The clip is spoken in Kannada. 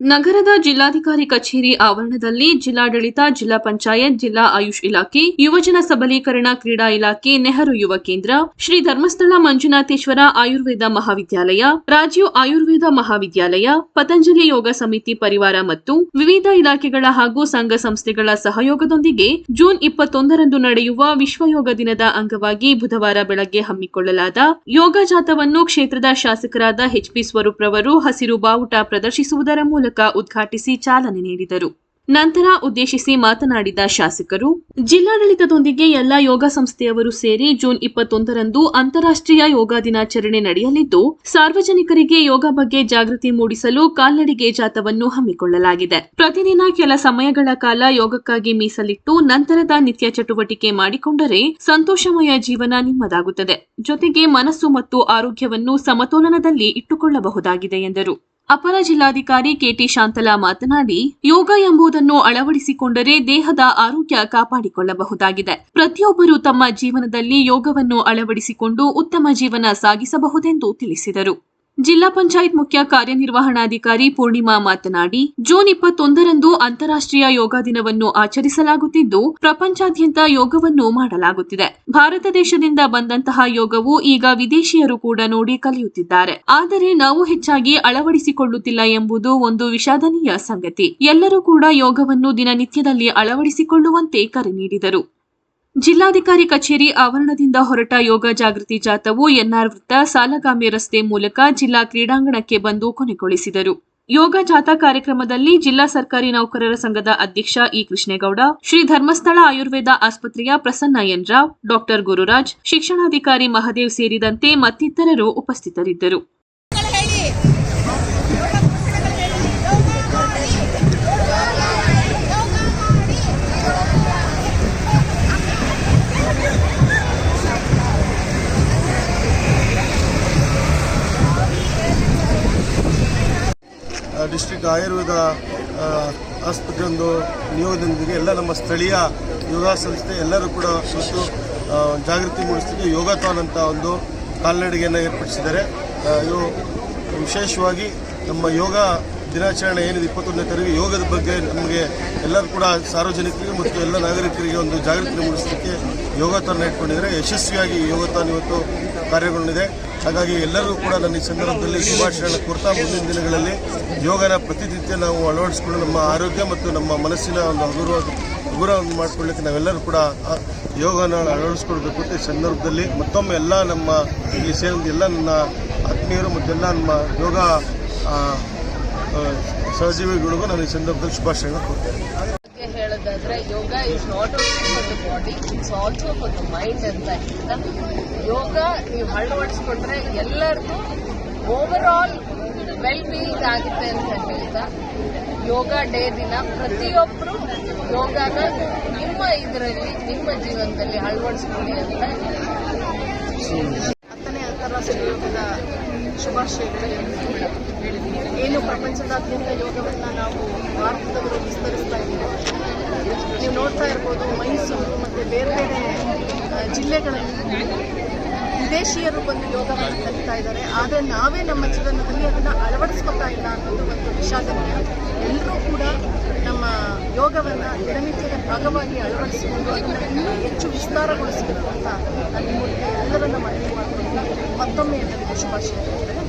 ನಗರದ ಜಿಲ್ಲಾಧಿಕಾರಿ ಕಚೇರಿ ಆವರಣದಲ್ಲಿ ಜಿಲ್ಲಾಡಳಿತ, ಜಿಲ್ಲಾ ಪಂಚಾಯತ್, ಜಿಲ್ಲಾ ಆಯುಷ್ ಇಲಾಖೆ, ಯುವಜನ ಸಬಲೀಕರಣ ಕ್ರೀಡಾ ಇಲಾಖೆ, ನೆಹರು ಯುವ ಕೇಂದ್ರ, ಶ್ರೀ ಧರ್ಮಸ್ಥಳ ಮಂಜುನಾಥೇಶ್ವರ ಆಯುರ್ವೇದ ಮಹಾವಿದ್ಯಾಲಯ ರಾಜೀವ್ ಆಯುರ್ವೇದ ಮಹಾವಿದ್ಯಾಲಯ, ಪತಂಜಲಿ ಯೋಗ ಸಮಿತಿ ಪರಿವಾರ ಮತ್ತು ವಿವಿಧ ಇಲಾಖೆಗಳ ಹಾಗೂ ಸಂಘ ಸಂಸ್ಥೆಗಳ ಸಹಯೋಗದೊಂದಿಗೆ ಜೂನ್ ಇಪ್ಪತ್ತೊಂದರಂದು ನಡೆಯುವ ವಿಶ್ವ ಯೋಗ ದಿನದ ಅಂಗವಾಗಿ ಬುಧವಾರ ಬೆಳಗ್ಗೆ ಹಮ್ಮಿಕೊಳ್ಳಲಾದ ಯೋಗ ಜಾಥವನ್ನು ಕ್ಷೇತ್ರದ ಶಾಸಕರಾದ ಎಚ್ಪಿ ಸ್ವರೂಪ್ರವರು ಹಸಿರು ಬಾವುಟ ಪ್ರದರ್ಶಿಸುವುದರ ಮೂಲಕ ಉದ್ಘಾಟಿಸಿ ಚಾಲನೆ ನೀಡಿದರು. ನಂತರ ಉದ್ದೇಶಿಸಿ ಮಾತನಾಡಿದ ಶಾಸಕರು, ಜಿಲ್ಲಾಡಳಿತದೊಂದಿಗೆ ಎಲ್ಲ ಯೋಗ ಸಂಸ್ಥೆಯವರು ಸೇರಿ ಜೂನ್ ಇಪ್ಪತ್ತೊಂದರಂದು ಅಂತಾರಾಷ್ಟ್ರೀಯ ಯೋಗ ದಿನಾಚರಣೆ ನಡೆಯಲಿದ್ದು, ಸಾರ್ವಜನಿಕರಿಗೆ ಯೋಗ ಬಗ್ಗೆ ಜಾಗೃತಿ ಮೂಡಿಸಲು ಕಾಲ್ನಡಿಗೆ ಜಾಥವನ್ನು ಹಮ್ಮಿಕೊಳ್ಳಲಾಗಿದೆ. ಪ್ರತಿದಿನ ಕೆಲ ಸಮಯಗಳ ಕಾಲ ಯೋಗಕ್ಕಾಗಿ ಮೀಸಲಿಟ್ಟು ನಂತರದ ನಿತ್ಯ ಚಟುವಟಿಕೆ ಮಾಡಿಕೊಂಡರೆ ಸಂತೋಷಮಯ ಜೀವನ ನಿಮ್ಮದಾಗುತ್ತದೆ. ಜೊತೆಗೆ ಮನಸ್ಸು ಮತ್ತು ಆರೋಗ್ಯವನ್ನು ಸಮತೋಲನದಲ್ಲಿ ಇಟ್ಟುಕೊಳ್ಳಬಹುದಾಗಿದೆ ಎಂದರು. ಅಪರ ಜಿಲ್ಲಾಧಿಕಾರಿ ಕೆಟಿ ಶಾಂತಲಾ ಮಾತನಾಡಿ, ಯೋಗ ಎಂಬುದನ್ನು ಅಳವಡಿಸಿಕೊಂಡರೆ ದೇಹದ ಆರೋಗ್ಯ ಕಾಪಾಡಿಕೊಳ್ಳಬಹುದಾಗಿದೆ. ಪ್ರತಿಯೊಬ್ಬರು ತಮ್ಮ ಜೀವನದಲ್ಲಿ ಯೋಗವನ್ನು ಅಳವಡಿಸಿಕೊಂಡು ಉತ್ತಮ ಜೀವನ ಸಾಗಿಸಬಹುದೆಂದು ತಿಳಿಸಿದರು. ಜಿಲ್ಲಾ ಪಂಚಾಯತ್ ಮುಖ್ಯ ಕಾರ್ಯನಿರ್ವಹಣಾಧಿಕಾರಿ ಪೂರ್ಣಿಮಾ ಮಾತನಾಡಿ, ಜೂನ್ ಇಪ್ಪತ್ತೊಂದರಂದು ಅಂತಾರಾಷ್ಟ್ರೀಯ ಯೋಗ ದಿನವನ್ನು ಆಚರಿಸಲಾಗುತ್ತಿದ್ದು, ಪ್ರಪಂಚಾದ್ಯಂತ ಯೋಗವನ್ನು ಮಾಡಲಾಗುತ್ತಿದೆ. ಭಾರತ ದೇಶದಿಂದ ಬಂದಂತಹ ಯೋಗವು ಈಗ ವಿದೇಶಿಯರು ಕೂಡ ನೋಡಿ ಕಲಿಯುತ್ತಿದ್ದಾರೆ. ಆದರೆ ನಾವು ಹೆಚ್ಚಾಗಿ ಅಳವಡಿಸಿಕೊಳ್ಳುತ್ತಿಲ್ಲ ಎಂಬುದು ಒಂದು ವಿಷಾದನೀಯ ಸಂಗತಿ. ಎಲ್ಲರೂ ಕೂಡ ಯೋಗವನ್ನು ದಿನನಿತ್ಯದಲ್ಲಿ ಅಳವಡಿಸಿಕೊಳ್ಳುವಂತೆ ಕರೆ ನೀಡಿದರು. ಜಿಲ್ಲಾಧಿಕಾರಿ ಕಚೇರಿ ಆವರಣದಿಂದ ಹೊರಟ ಯೋಗ ಜಾಗೃತಿ ಜಾಥವು ಎನ್ಆರ್ ವೃತ್ತ ಸಾಲಗಾಮಿ ರಸ್ತೆ ಮೂಲಕ ಜಿಲ್ಲಾ ಕ್ರೀಡಾಂಗಣಕ್ಕೆ ಬಂದು ಕೊನೆಗೊಳಿಸಿದರು. ಯೋಗ ಜಾಥಾ ಕಾರ್ಯಕ್ರಮದಲ್ಲಿ ಜಿಲ್ಲಾ ಸರ್ಕಾರಿ ನೌಕರರ ಸಂಘದ ಅಧ್ಯಕ್ಷ ಇ ಕೃಷ್ಣೇಗೌಡ, ಶ್ರೀ ಧರ್ಮಸ್ಥಳ ಆಯುರ್ವೇದ ಆಸ್ಪತ್ರೆಯ ಪ್ರಸನ್ನ ಎನ್ ರಾವ್, ಡಾಕ್ಟರ್ ಗುರುರಾಜ್, ಶಿಕ್ಷಣಾಧಿಕಾರಿ ಮಹದೇವ್ ಸೇರಿದಂತೆ ಮತ್ತಿತರರು ಉಪಸ್ಥಿತರಿದ್ದರು. ಡಿಸ್ಟ್ರಿಕ್ಟ್ ಆಯುರ್ವೇದ ಆಸ್ಪತ್ರೆಯೊಂದು ನಿಯೋಗದೊಂದಿಗೆ ಎಲ್ಲ ನಮ್ಮ ಸ್ಥಳೀಯ ಯೋಗ ಸಂಸ್ಥೆ ಎಲ್ಲರೂ ಕೂಡ ಸುತ್ತು ಜಾಗೃತಿ ಯೋಗ ಯೋಗಾಥಾನ್ ಅಂತ ಒಂದು ಕಾಲ್ನಡಿಗೆಯನ್ನು ಏರ್ಪಡಿಸಿದ್ದಾರೆ. ಇದು ವಿಶೇಷವಾಗಿ ನಮ್ಮ ಯೋಗ ದಿನಾಚರಣೆ ಏನಿದೆ ಇಪ್ಪತ್ತೊಂದನೇ ತಾರೀಕು, ಯೋಗದ ಬಗ್ಗೆ ನಮಗೆ ಎಲ್ಲರೂ ಕೂಡ ಸಾರ್ವಜನಿಕರಿಗೆ ಮತ್ತು ಎಲ್ಲ ನಾಗರಿಕರಿಗೆ ಒಂದು ಜಾಗೃತಿ ಮೂಡಿಸಲಿಕ್ಕೆ ಯೋಗಾಥಾನ್ ಇಟ್ಕೊಂಡಿದ್ದಾರೆ ಯಶಸ್ವಿಯಾಗಿ ಯೋಗ ಯೋಗಾಥಾನ್ ಇವತ್ತು ಕಾರ್ಯಗೊಂಡಿದೆ ಹಾಗಾಗಿ ಎಲ್ಲರೂ ಕೂಡ ನನ್ನ ಈ ಸಂದರ್ಭದಲ್ಲಿ ಶುಭಾಶಯಗಳನ್ನು ಕೊಡ್ತಾ ಮುಂದಿನ ದಿನಗಳಲ್ಲಿ ಯೋಗನ ಪ್ರತಿನಿತ್ಯ ನಾವು ಅಳವಡಿಸಿಕೊಂಡು ನಮ್ಮ ಆರೋಗ್ಯ ಮತ್ತು ನಮ್ಮ ಮನಸ್ಸಿನ ಒಂದು ಹಗುರ ಹಗುರವನ್ನು ಮಾಡಿಕೊಳ್ಳಿಕ್ಕೆ ನಾವೆಲ್ಲರೂ ಕೂಡ ಯೋಗನ ಅಳವಡಿಸ್ಕೊಳ್ಬೇಕು ಈ ಸಂದರ್ಭದಲ್ಲಿ ಮತ್ತೊಮ್ಮೆ ಎಲ್ಲ ನಮ್ಮ ಈ ಸೇರಿದ ಎಲ್ಲ ನನ್ನ ಆತ್ಮೀಯರು ಮತ್ತೆಲ್ಲ ನಮ್ಮ ಯೋಗ ಸಹಜೀವಿಗಳಿಗೂ ನಾನು ಈ ಸಂದರ್ಭದಲ್ಲಿ ಶುಭಾಶಯಗಳನ್ನು ಕೋರ್ತೇನೆ ಹೇಳೋದಾದ್ರೆ yoga is not only for the body it's also for the mind ಅಂತ ಯೋಗ ನೀವು ಅಳವಡಿಸ್ಕೊಂಡ್ರೆ ಎಲ್ಲರಿಗೂ ಓವರ್ ಆಲ್ ವೆಲ್ ಬೀಯಿಂಗ್ ಆಗುತ್ತೆ ಅಂತ ಹೇಳ್ತಾ. ಯೋಗ ಡೇ ದಿನ ಪ್ರತಿಯೊಬ್ಬರು ಯೋಗನ ನಿಮ್ಮ ಇದರಲ್ಲಿ, ನಿಮ್ಮ ಜೀವನದಲ್ಲಿ ಅಳವಡಿಸ್ಕೊಳ್ಳಿ ಅಂತ ಹತ್ತನೇ ಅಂತಾರಾಷ್ಟ್ರೀಯ ಯೋಗದ ಶುಭಾಶಯಗಳು ಹೇಳಿದ್ದೀನಿ. ಏನು ಪ್ರಪಂಚದಾದ್ಯಂತ ಯೋಗವನ್ನು ನಾವು ಭಾರತದವರು ವಿಸ್ತರಿಸ್ತಾ ಇದ್ದೀವಿ. ನೀವು ನೋಡ್ತಾ ಇರ್ಬೋದು, ಮೈಸೂರು ಮತ್ತು ಬೇರೆ ಬೇರೆ ಜಿಲ್ಲೆಗಳಲ್ಲಿ ವಿದೇಶಿಯರು ಬಂದು ಯೋಗವನ್ನು ಕಲಿತಾ ಇದ್ದಾರೆ. ಆದರೆ ನಾವೇ ನಮ್ಮ ಜೀವನದಲ್ಲಿ ಅದನ್ನು ಅಳವಡಿಸ್ಕೊತಾ ಇಲ್ಲ ಅನ್ನೋದು ಒಂದು ವಿಷಾದನೀಯ. ಎಲ್ಲರೂ ಕೂಡ ನಮ್ಮ ಯೋಗವನ್ನು ದಿನನಿತ್ಯದ ಭಾಗವಾಗಿ ಅಳವಡಿಸಿಕೊಂಡು ಅದನ್ನು ಇನ್ನೂ ಹೆಚ್ಚು ವಿಸ್ತಾರಗೊಳಿಸಬೇಕು ಅಂತ ನನ್ನ ಮೂಲಕ ಎಲ್ಲರನ್ನು ಮನವಿ ಮಾಡಿಕೊಂಡು ಮತ್ತೊಮ್ಮೆ ಎಲ್ಲರಿಗೂ ಶುಭಾಶಯ